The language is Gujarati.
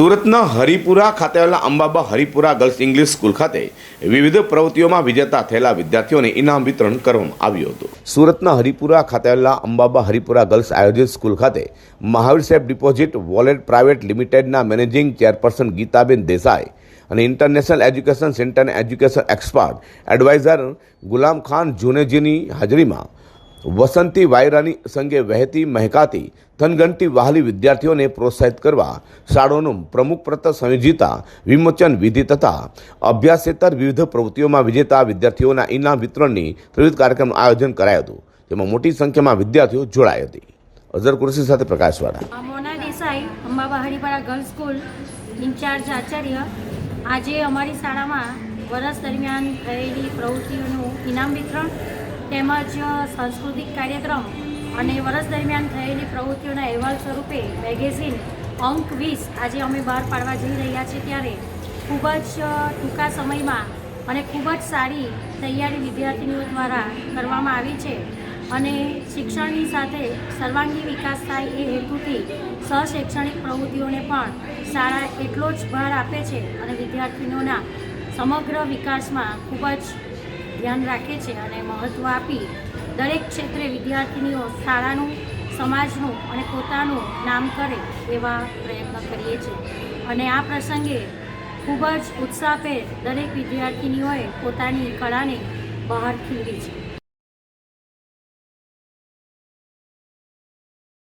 સુરતના હરિપુરા ખાતે આવેલા Ambaba Haripura girls English school ખાતે વિવિધ પ્રવૃત્તિઓમાં વિજેતા થયેલા વિદ્યાર્થીઓને ઇનામ વિતરણ કરવામાં આવ્યું હતું. સુરતના હરિપુરા ખાતે આવેલા અંબાબા હરિપુરા ગર્લ્સ આયોજિત સ્કૂલ ખાતે Mahavir Saheb deposit wallet private લિમિટેડના મેનેજિંગ ચેરપર્સન ગીતાબેન દેસાઈ અને ઇન્ટરનેશનલ એજ્યુકેશન સેન્ટરના education expert adviser Gulam Khan જુનેજીની હાજરીમાં વસંતી વાયરાની સંગે વહેતી મહેકાતી થનગંટી વહાલી વિદ્યાર્થીઓને પ્રોત્સાહિત કરવા શાળાઓનું પ્રમુખ પ્રત સંયોજિતા વિમોચન વિધિ તથા અભ્યાસેતર વિવિધ પ્રવૃત્તિઓમાં વિજેતા વિદ્યાર્થીઓના ઇનામ વિતરણની ત્રિવિધ કાર્યક્રમનું આયોજન કરાયું હતું, જેમાં મોટી સંખ્યામાં વિદ્યાર્થીઓ જોડાઈ હતી. અઝર કુરશી સાથે પ્રકાશવાળા. Mona Desai Ambaba girls school in charge Acharya આજે અમારી શાળામાં વર્ષ દરમિયાન થયેલી પ્રવૃત્તિઓનું ઇનામ વિતરણ તેમજ સાંસ્કૃતિક કાર્યક્રમ અને વર્ષ દરમિયાન થયેલી પ્રવૃત્તિઓના અહેવાલ સ્વરૂપે મેગેઝિન અંક વીસ આજે અમે બહાર પાડવા જઈ રહ્યા છીએ ત્યારે ખૂબ જ ટૂંકા સમયમાં અને ખૂબ જ સારી તૈયારી વિદ્યાર્થીનીઓ દ્વારા કરવામાં આવી છે અને શિક્ષણની સાથે સર્વાંગી વિકાસ થાય એ હેતુથી સહશૈક્ષણિક પ્રવૃત્તિઓને પણ શાળા એટલો જ ભાર આપે છે અને વિદ્યાર્થીનીઓના સમગ્ર વિકાસમાં ખૂબ જ ધ્યાન રાખે છે અને મહત્ત્વ આપી દરેક ક્ષેત્રે વિદ્યાર્થીનીઓ શાળાનું, સમાજનું અને પોતાનું નામ કરે એવા પ્રયત્ન કરીએ છીએ. અને આ પ્રસંગે ખૂબ જ ઉત્સાહભેર દરેક વિદ્યાર્થીનીઓએ પોતાની કળાને બહાર ખીલી છે.